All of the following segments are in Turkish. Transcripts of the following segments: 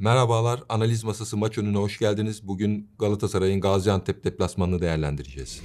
Merhabalar, Analiz Masası maç önüne hoş geldiniz. Bugün Galatasaray'ın Gaziantep deplasmanını değerlendireceğiz.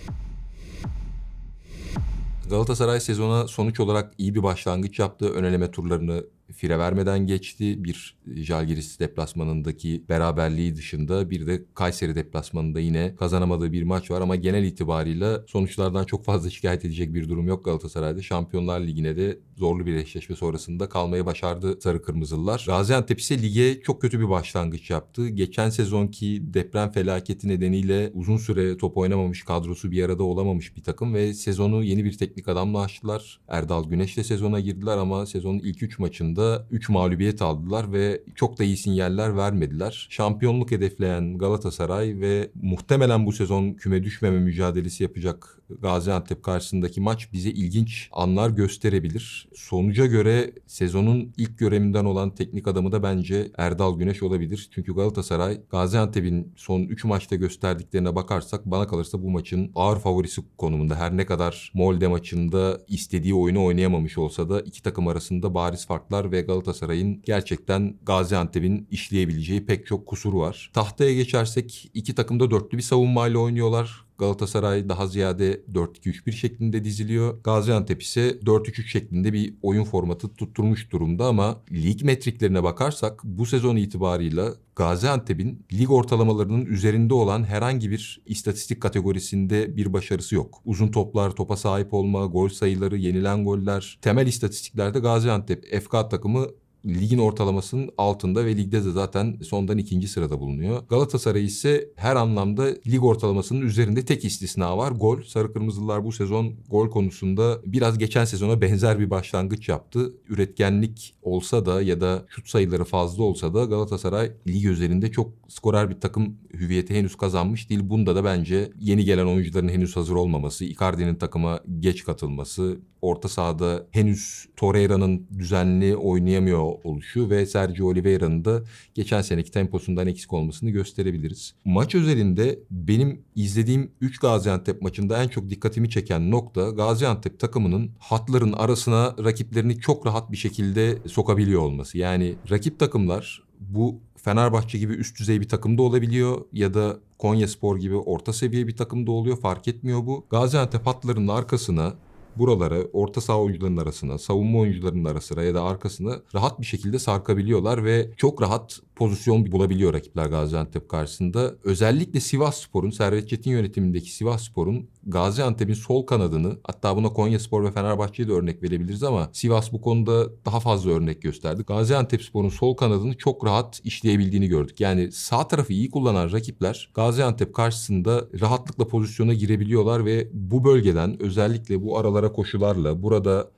Galatasaray sezona sonuç olarak iyi bir başlangıç yaptı. Ön eleme turlarını fire vermeden geçti. Bir Jalgiris deplasmanındaki beraberliği dışında bir de Kayseri deplasmanında yine kazanamadığı bir maç var ama genel itibarıyla sonuçlardan çok fazla şikayet edecek bir durum yok Galatasaray'da. Şampiyonlar Ligi'ne de zorlu bir eşleşme sonrasında kalmayı başardı Sarı Kırmızılılar. Gaziantep ise lige çok kötü bir başlangıç yaptı. Geçen sezonki deprem felaketi nedeniyle uzun süre top oynamamış kadrosu bir arada olamamış bir takım ve sezonu yeni bir teknik adamla açtılar. Erdal Güneş'le sezona girdiler ama sezonun ilk 3 maçında 3 mağlubiyet aldılar ve çok da iyi sinyaller vermediler. Şampiyonluk hedefleyen Galatasaray ve muhtemelen bu sezon küme düşmeme mücadelesi yapacak Gaziantep karşısındaki maç bize ilginç anlar gösterebilir. Sonuca göre sezonun ilk görevinden olan teknik adamı da bence Erdal Güneş olabilir. Çünkü Galatasaray Gaziantep'in son 3 maçta gösterdiklerine bakarsak bana kalırsa bu maçın ağır favorisi konumunda. Her ne kadar Molde maçında istediği oyunu oynayamamış olsa da iki takım arasında bariz farklar ve Galatasaray'ın gerçekten Gaziantep'in işleyebileceği pek çok kusur var. Tahtaya geçersek iki takım da dörtlü bir savunmayla oynuyorlar. Galatasaray daha ziyade 4-2-3-1 şeklinde diziliyor. Gaziantep ise 4-3-3 şeklinde bir oyun formatı tutturmuş durumda ama lig metriklerine bakarsak bu sezon itibarıyla Gaziantep'in lig ortalamalarının üzerinde olan herhangi bir istatistik kategorisinde bir başarısı yok. Uzun toplar, topa sahip olma, gol sayıları, yenilen goller, temel istatistiklerde Gaziantep FK takımı ligin ortalamasının altında ve ligde de zaten sondan ikinci sırada bulunuyor. Galatasaray ise her anlamda lig ortalamasının üzerinde tek istisna var. Gol. Sarı Kırmızılılar bu sezon gol konusunda biraz geçen sezona benzer bir başlangıç yaptı. Üretkenlik olsa da ya da şut sayıları fazla olsa da Galatasaray lig üzerinde çok skorer bir takım hüviyeti henüz kazanmış değil. Bunda da bence yeni gelen oyuncuların henüz hazır olmaması, Icardi'nin takıma geç katılması, orta sahada henüz Torreira'nın düzenli oynayamıyor oluşu ve Sergio Oliveira'nın da geçen seneki temposundan eksik olmasını gösterebiliriz. Maç özelinde benim izlediğim 3 Gaziantep maçında en çok dikkatimi çeken nokta Gaziantep takımının hatların arasına rakiplerini çok rahat bir şekilde sokabiliyor olması. Yani rakip takımlar bu Fenerbahçe gibi üst düzey bir takımda olabiliyor ya da Konya Spor gibi orta seviye bir takımda oluyor fark etmiyor bu. Gaziantep hatlarının arkasına buralara orta saha oyuncularının arasına, savunma oyuncularının arasına ya da arkasına rahat bir şekilde sarkabiliyorlar ve çok rahat pozisyon bulabiliyor rakipler Gaziantep karşısında. Özellikle Sivas Spor'un, Servet Çetin yönetimindeki Sivas Spor'un Gaziantep'in sol kanadını hatta buna Konya Spor ve Fenerbahçe'ye de örnek verebiliriz ama Sivas bu konuda daha fazla örnek gösterdi. Gaziantep Spor'un sol kanadını çok rahat işleyebildiğini gördük. Yani sağ tarafı iyi kullanan rakipler Gaziantep karşısında rahatlıkla pozisyona girebiliyorlar ve bu bölgeden özellikle bu aralara koşularla burada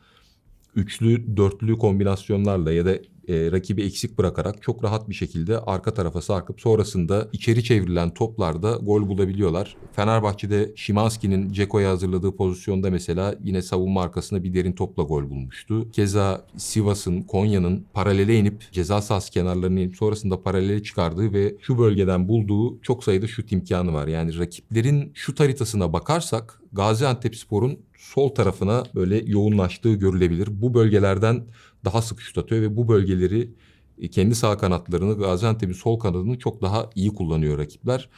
üçlü, dörtlü kombinasyonlarla ya da e, rakibi eksik bırakarak çok rahat bir şekilde arka tarafa sarkıp sonrasında içeri çevrilen toplarda gol bulabiliyorlar. Fenerbahçe'de Şimanski'nin Ceko'ya hazırladığı pozisyonda mesela yine savunma arkasına bir derin topla gol bulmuştu. Keza Sivas'ın, Konya'nın paralele inip ceza sahası kenarlarına inip sonrasında paralele çıkardığı ve şu bölgeden bulduğu çok sayıda şut imkanı var. Yani rakiplerin şut haritasına bakarsak Gaziantep Spor'un sol tarafına böyle yoğunlaştığı görülebilir. Bu bölgelerden daha sık şut atıyor ve bu bölgeleri e, kendi sağ kanatlarını Gaziantep'in sol kanadını çok daha iyi kullanıyor rakipler.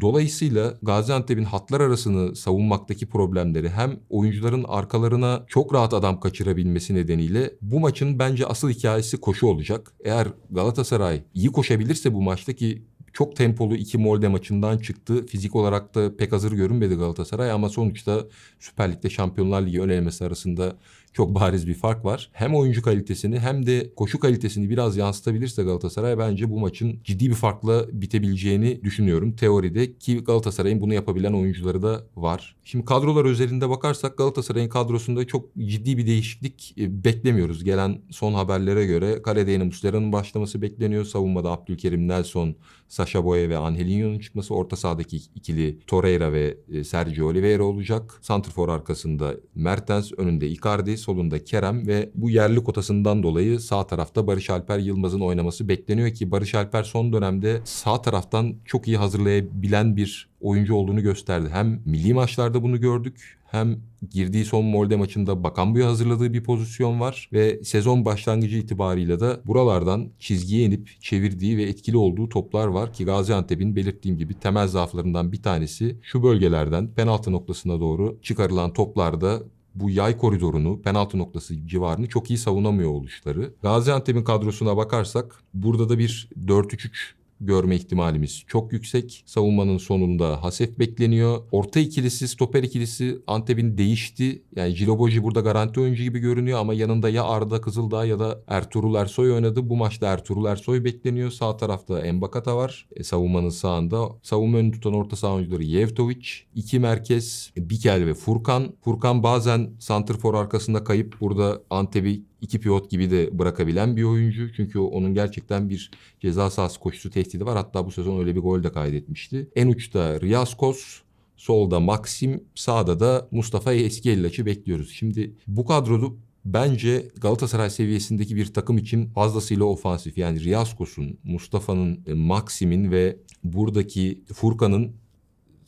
Dolayısıyla Gaziantep'in hatlar arasını savunmaktaki problemleri hem oyuncuların arkalarına çok rahat adam kaçırabilmesi nedeniyle bu maçın bence asıl hikayesi koşu olacak. Eğer Galatasaray iyi koşabilirse bu maçtaki çok tempolu iki Molde maçından çıktı. Fizik olarak da pek hazır görünmedi Galatasaray ama sonuçta Süper Lig'de Şampiyonlar Ligi ön elemesi arasında çok bariz bir fark var. Hem oyuncu kalitesini hem de koşu kalitesini biraz yansıtabilirse Galatasaray bence bu maçın ciddi bir farkla bitebileceğini düşünüyorum teoride ki Galatasaray'ın bunu yapabilen oyuncuları da var. Şimdi kadrolar özelinde bakarsak Galatasaray'ın kadrosunda çok ciddi bir değişiklik e, beklemiyoruz. Gelen son haberlere göre kalede yine Muslera'nın başlaması bekleniyor. Savunmada Abdülkerim, Nelson, Sasha Boye ve Angelinho'nun çıkması. Orta sahadaki ikili Torreira ve e, Sergio Oliveira olacak. Santrfor arkasında Mertens, önünde Icardi, solunda Kerem ve bu yerli kotasından dolayı sağ tarafta Barış Alper Yılmaz'ın oynaması bekleniyor ki Barış Alper son dönemde sağ taraftan çok iyi hazırlayabilen bir oyuncu olduğunu gösterdi. Hem milli maçlarda bunu gördük hem girdiği son Molde maçında Bakambu'ya hazırladığı bir pozisyon var ve sezon başlangıcı itibarıyla da buralardan çizgiye inip çevirdiği ve etkili olduğu toplar var ki Gaziantep'in belirttiğim gibi temel zaaflarından bir tanesi şu bölgelerden penaltı noktasına doğru çıkarılan toplarda bu yay koridorunu, penaltı noktası civarını çok iyi savunamıyor oluşları. Gaziantep'in kadrosuna bakarsak burada da bir 4-3-3 görme ihtimalimiz çok yüksek. Savunmanın sonunda Hasef bekleniyor. Orta ikilisi, stoper ikilisi Antep'in değişti. Yani Jiloboji burada garanti oyuncu gibi görünüyor ama yanında ya Arda Kızıldağ ya da Ertuğrul Ersoy oynadı. Bu maçta Ertuğrul Ersoy bekleniyor. Sağ tarafta Embakata var. E, savunmanın sağında. Savunma önü tutan orta saha oyuncuları Yevtovic. iki merkez Bikel ve Furkan. Furkan bazen santrfor arkasında kayıp burada Antep'i iki pivot gibi de bırakabilen bir oyuncu. Çünkü onun gerçekten bir ceza sahası koşusu tehdidi var. Hatta bu sezon öyle bir gol de kaydetmişti. En uçta Riyaskos, solda Maxim, sağda da Mustafa Eskiyellaç'ı bekliyoruz. Şimdi bu kadrodu bence Galatasaray seviyesindeki bir takım için fazlasıyla ofansif. Yani Riyaskos'un, Mustafa'nın, Maxim'in ve buradaki Furkan'ın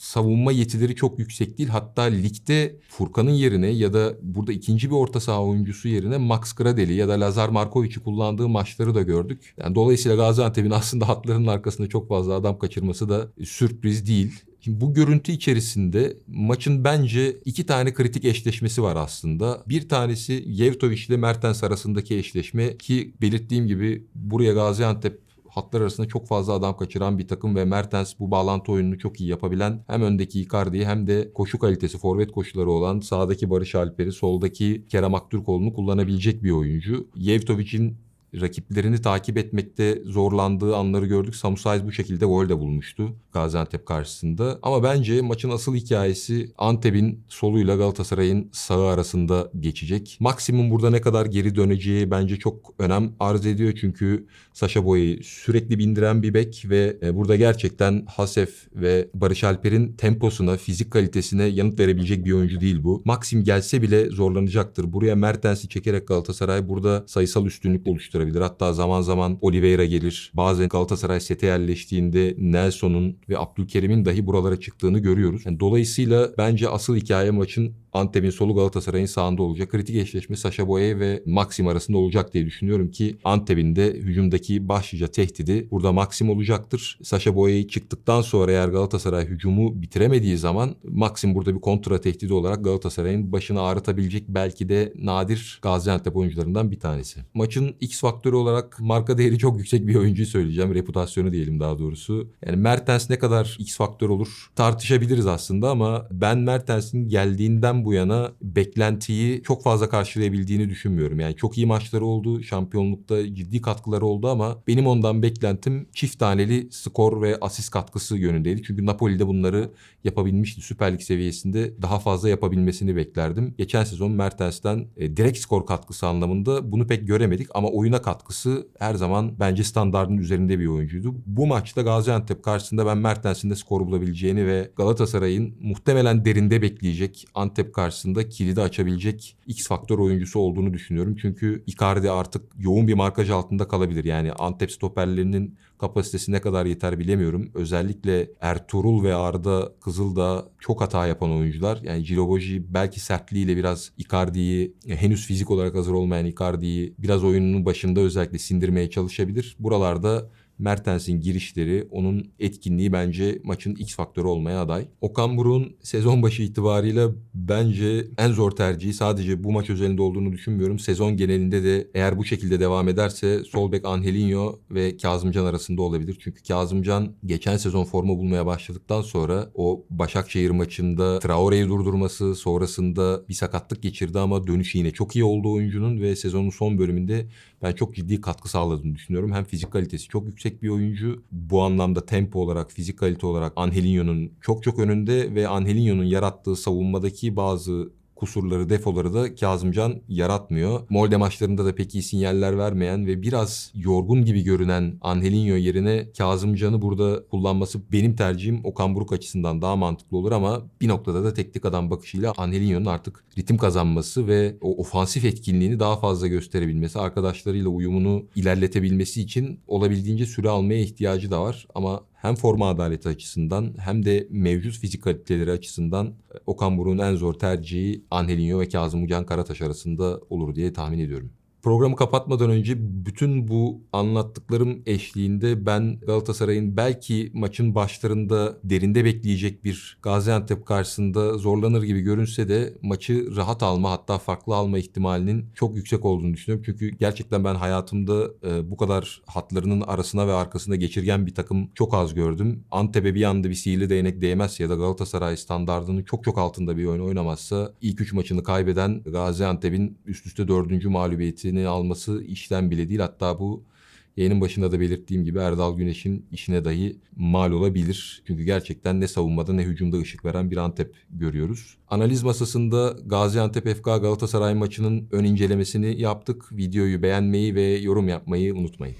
savunma yetileri çok yüksek değil. Hatta ligde Furkan'ın yerine ya da burada ikinci bir orta saha oyuncusu yerine Max Gradeli ya da Lazar Markovic'i kullandığı maçları da gördük. Yani dolayısıyla Gaziantep'in aslında hatlarının arkasında çok fazla adam kaçırması da sürpriz değil. Şimdi bu görüntü içerisinde maçın bence iki tane kritik eşleşmesi var aslında. Bir tanesi Yevtovic ile Mertens arasındaki eşleşme ki belirttiğim gibi buraya Gaziantep hatlar arasında çok fazla adam kaçıran bir takım ve Mertens bu bağlantı oyununu çok iyi yapabilen hem öndeki Icardi'yi hem de koşu kalitesi, forvet koşuları olan sağdaki Barış Alper'i, soldaki Kerem Aktürkoğlu'nu kullanabilecek bir oyuncu. Yevtovic'in rakiplerini takip etmekte zorlandığı anları gördük. Samu Saiz bu şekilde gol de bulmuştu Gaziantep karşısında. Ama bence maçın asıl hikayesi Antep'in soluyla Galatasaray'ın sağı arasında geçecek. Maksimum burada ne kadar geri döneceği bence çok önem arz ediyor. Çünkü Saşa Boy'u sürekli bindiren bir bek ve e, burada gerçekten Hasef ve Barış Alper'in temposuna, fizik kalitesine yanıt verebilecek bir oyuncu değil bu. Maxim gelse bile zorlanacaktır. Buraya Mertens'i çekerek Galatasaray burada sayısal üstünlük oluşturabilir oluşturabilir. Hatta zaman zaman Oliveira gelir. Bazen Galatasaray sete yerleştiğinde Nelson'un ve Abdülkerim'in dahi buralara çıktığını görüyoruz. Yani dolayısıyla bence asıl hikaye maçın Antep'in solu Galatasaray'ın sağında olacak. Kritik eşleşme Saşa Boye ve Maxim arasında olacak diye düşünüyorum ki Antep'in de hücumdaki başlıca tehdidi burada Maxim olacaktır. Saşa Boye çıktıktan sonra eğer Galatasaray hücumu bitiremediği zaman Maxim burada bir kontra tehdidi olarak Galatasaray'ın başını ağrıtabilecek belki de nadir Gaziantep oyuncularından bir tanesi. Maçın X faktörü olarak marka değeri çok yüksek bir oyuncuyu söyleyeceğim. Reputasyonu diyelim daha doğrusu. Yani Mertens ne kadar X faktör olur tartışabiliriz aslında ama ben Mertens'in geldiğinden bu yana beklentiyi çok fazla karşılayabildiğini düşünmüyorum. Yani çok iyi maçları oldu, şampiyonlukta ciddi katkıları oldu ama benim ondan beklentim çift taneli skor ve asist katkısı yönündeydi. Çünkü Napoli'de bunları yapabilmişti. Süper Lig seviyesinde daha fazla yapabilmesini beklerdim. Geçen sezon Mertens'ten e, direkt skor katkısı anlamında bunu pek göremedik ama oyuna katkısı her zaman bence standartın üzerinde bir oyuncuydu. Bu maçta Gaziantep karşısında ben Mertens'in de skor bulabileceğini ve Galatasaray'ın muhtemelen derinde bekleyecek Antep karşısında kilidi açabilecek X faktör oyuncusu olduğunu düşünüyorum. Çünkü Icardi artık yoğun bir markaj altında kalabilir. Yani Antep stoperlerinin kapasitesi ne kadar yeter bilemiyorum. Özellikle Ertuğrul ve Arda Kızıldağ çok hata yapan oyuncular. Yani Ciloboji belki sertliğiyle biraz Icardi'yi henüz fizik olarak hazır olmayan Icardi'yi biraz oyunun başında özellikle sindirmeye çalışabilir. Buralarda Mertens'in girişleri, onun etkinliği bence maçın X faktörü olmaya aday. Okan Buruk'un sezon başı itibarıyla bence en zor tercihi sadece bu maç özelinde olduğunu düşünmüyorum. Sezon genelinde de eğer bu şekilde devam ederse sol bek Angelinho ve Kazımcan arasında olabilir. Çünkü Kazımcan geçen sezon forma bulmaya başladıktan sonra o Başakşehir maçında Traore'yi durdurması sonrasında bir sakatlık geçirdi ama dönüşü yine çok iyi oldu oyuncunun ve sezonun son bölümünde ben çok ciddi katkı sağladığını düşünüyorum. Hem fizik kalitesi çok yüksek bir oyuncu. Bu anlamda tempo olarak, fizik kalite olarak Angelinho'nun çok çok önünde ve Angelinho'nun yarattığı savunmadaki bazı kusurları, defoları da Kazımcan yaratmıyor. Molde maçlarında da pek iyi sinyaller vermeyen ve biraz yorgun gibi görünen Angelinho yerine Kazımcan'ı burada kullanması benim tercihim Okan Buruk açısından daha mantıklı olur ama bir noktada da teknik adam bakışıyla Angelinho'nun artık ritim kazanması ve o ofansif etkinliğini daha fazla gösterebilmesi, arkadaşlarıyla uyumunu ilerletebilmesi için olabildiğince süre almaya ihtiyacı da var ama hem forma adaleti açısından hem de mevcut fizik kaliteleri açısından e, Okan Buruk'un en zor tercihi Angelinho ve Kazım Ucan Karataş arasında olur diye tahmin ediyorum. Programı kapatmadan önce bütün bu anlattıklarım eşliğinde ben Galatasaray'ın belki maçın başlarında derinde bekleyecek bir Gaziantep karşısında zorlanır gibi görünse de maçı rahat alma hatta farklı alma ihtimalinin çok yüksek olduğunu düşünüyorum. Çünkü gerçekten ben hayatımda e, bu kadar hatlarının arasına ve arkasında geçirgen bir takım çok az gördüm. Antep'e bir anda bir sihirli değnek değmezse ya da Galatasaray standardının çok çok altında bir oyun oynamazsa ilk üç maçını kaybeden Gaziantep'in üst üste dördüncü mağlubiyetini alması işten bile değil. Hatta bu yayının başında da belirttiğim gibi Erdal Güneş'in işine dahi mal olabilir. Çünkü gerçekten ne savunmada ne hücumda ışık veren bir Antep görüyoruz. Analiz masasında Gaziantep FK Galatasaray maçının ön incelemesini yaptık. Videoyu beğenmeyi ve yorum yapmayı unutmayın.